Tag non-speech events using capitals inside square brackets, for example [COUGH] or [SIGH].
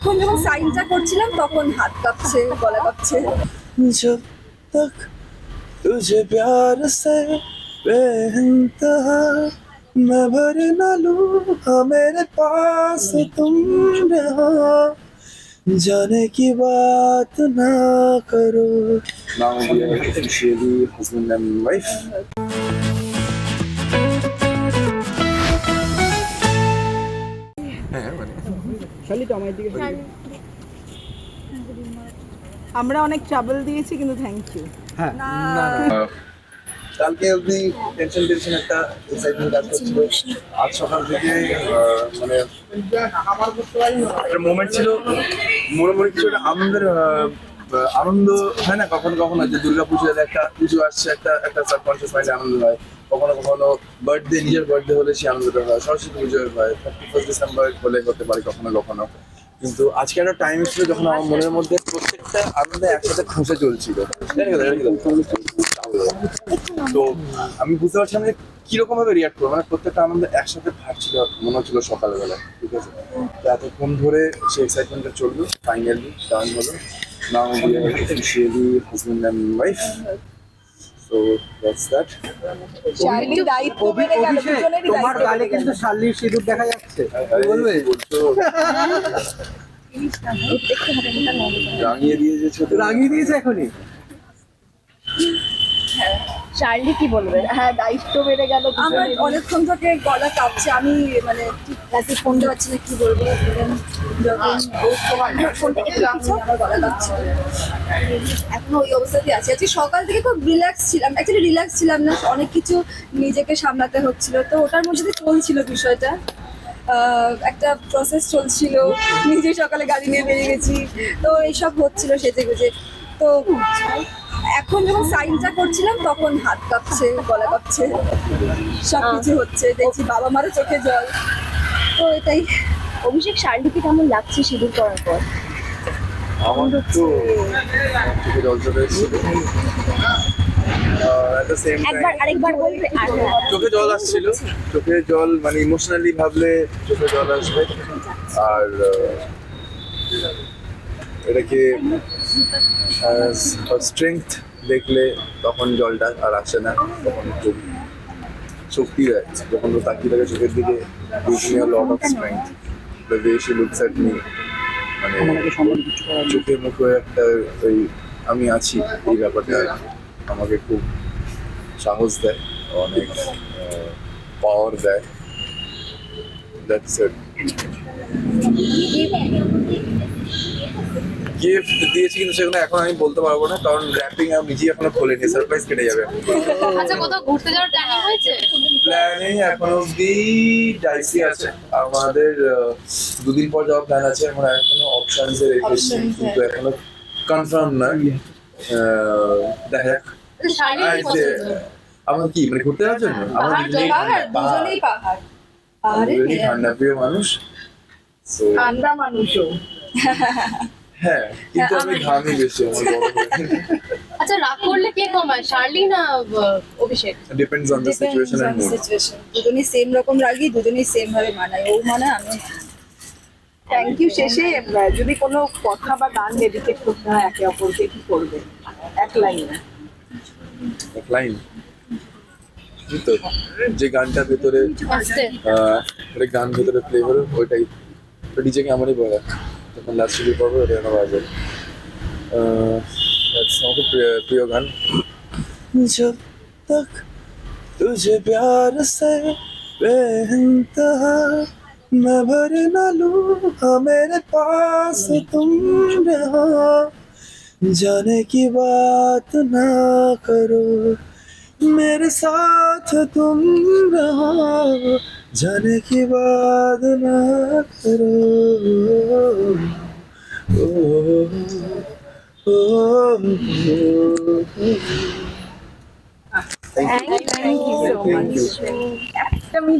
এখন যখন সাইনটা করছিলাম তখন হাত কাঁপছে গলা কাঁপছে जब तक तुझे प्यार से बेइंतहा मैं भर न लूं हाँ मेरे पास तुम रहो जाने की बात ना करो Now we are officially husband and দিকে আমরা অনেক ট্রাবল দিয়েছি কিন্তু থ্যাংক ইউ হ্যাঁ। কালকে অবধি টেনশন টেনশন একটা এক্সাইটমেন্ট কাজ করছিল। আজ সকাল থেকে মানে একটা মোমেন্ট ছিল মনে মনে কিছু একটা আনন্দের আনন্দ হয় না? কখনো কখনো যে দুর্গা পুজোর একটা পুজো আসছে, একটা একটা সাবকনসিয়াস মাইন্ডে আনন্দ হয়। কখনো কখনো বার্থডে নিজের বার্থডে হলে সেই আনন্দটা হয়। সরস্বতী পুজোর হয় থার্টি ফার্স্ট ডিসেম্বর হলে হতে পারে কখনো কখনো। কিন্তু আজকে একটা টাইম ছিল যখন আমার মনের মধ্যে প্রত্যেকটা আনন্দে একসাথে খুঁজে চলছিল। তো, আমি বুঝতে পারছিলাম যে কীরকম ভাবে রিয়াক্ট করব? মানে প্রত্যেকটা আনন্দ একসাথে ভাবছিল মনে হচ্ছিল সকালবেলা ঠিক আছে? তো এতক্ষণ ধরে সেই এক্সাইটমেন্টটা চলল ফাইনালি টার্ন হলো। Now we are officially husband and wife so that's that শার্লির দায়িত্ব বেড়ে গেল দুজনেরই তোমার গালে কিন্তু শার্লির সিঁদুর দেখা যাচ্ছে। বলবে? রাঙিয়ে দিয়ে দিয়েছ রাঙিয়ে দিয়েছে এখনই। চার্লি কি বলবেন হ্যাঁ দায়িত্ব বেড়ে গেল আমার অনেকক্ষণ থেকে গলা কাঁপছে। আমি মানে মেসেজ ফোনতে পারছি না কি বলব? একটু আমার গলা কাঁপছে। এখনও ওই অবস্থাতেই আছি। আজকে সকাল থেকে খুব রিল্যাক্স ছিলাম। অ্যাকচুয়ালি রিল্যাক্স ছিলাম না অনেক কিছু নিজেকে সামলাতে হচ্ছিল। তো ওটার মধ্যে দিয়ে চলছিল বিষয়টা। একটা প্রসেস চলছিল। নিজে সকালে গাড়ি নিয়ে বেরিয়ে গেছি। তো এইসব হচ্ছিল সেজে গুজে তো এখন যখন সাইনটা করছিলাম তখন হাত কাঁপছে গলা কাঁপছে। সব কিছু হচ্ছে দেখছি বাবা মারও চোখে জল। তো এটাই। অভিষেক শার্লিকে কেমন লাগছে সিঁদুর করার পর? আমার তো চোখে জল চলে এসেছিল একবার আরেকবার বলবে চোখে জল আসছিল। চোখে জল মানে ইমোশনালি ভাবলে চোখে জল আসবে। আর এটাকে স্ট্রেংথ দেখলে তখন জলটা আর আসে না তখন খুব শক্তি দেয় যখন ও তাকিয়ে থাকে চোখের দিকে lot of strength the way she looks at me মানে চোখে মুখে একটা ওই আমি আছি এই ব্যাপারটা আমাকে খুব সাহস দেয় অনেক পাওয়ার দেয় দ্যাটস ইট গিফট দিয়েছি কিন্তু সেগুলো এখন আমি বলতে পারব না কারণ র্যাপিং আমি নিজেই এখনও খোলেনি সারপ্রাইজ কেটে যাবে। আচ্ছা কোথাও ঘুরতে যাওয়ার প্ল্যানিং হয়েছে? প্ল্যানিং এখন অব্দি ডাইসি আছে। আমাদের দুদিন পর যাওয়ার প্ল্যান আছে আমরা এখনও অপশনস এ রেখেছি কিন্তু এখনও কনফার্ম না দেখা যাক। যে আমার কি মানে ঘুরতে যাওয়ার জন্য? আমার দুজনেই পাহাড় পাহাড়। পাহাড়। পাহাড়ে ঠান্ডা প্রিয় মানুষ। ঠান্ডা মানুষও। [LAUGHS] হ্যাঁ কিন্তু আমি ঘামি বেশি আমার আচ্ছা রাগ করলে কে কমায় শার্লি না Abhishek? Depends on the situation and mood দুজনেই সেম রকম রাগি দুজনেই সেম ভাবে মানায়। ও মানায় আমি থ্যাংক ইউ শেষে যদি কোনো কথা বা গান ডেডিকেট করতে হয় একে অপরকে কি করবে? এক লাইনে এক লাইন তো যে গানটা ভেতরে গান ভেতরে প্লে করে ওইটাই ডিজেকে আমারই বলা। তখন লাস্ট শুরু করবো ওটা আমার বাজে আহ, that's আমার খুব প্রিয় প্রিয় গান जब तक तुझे प्यार से बेइंतहा मैं भर न लूं हाँ मेरे पास तुम रहो जाने की बात ना करो मेरे साथ तुम रहो जाने की बात ना करो ओ, ओ, ओ, Thank you. Thank you Thank you so much.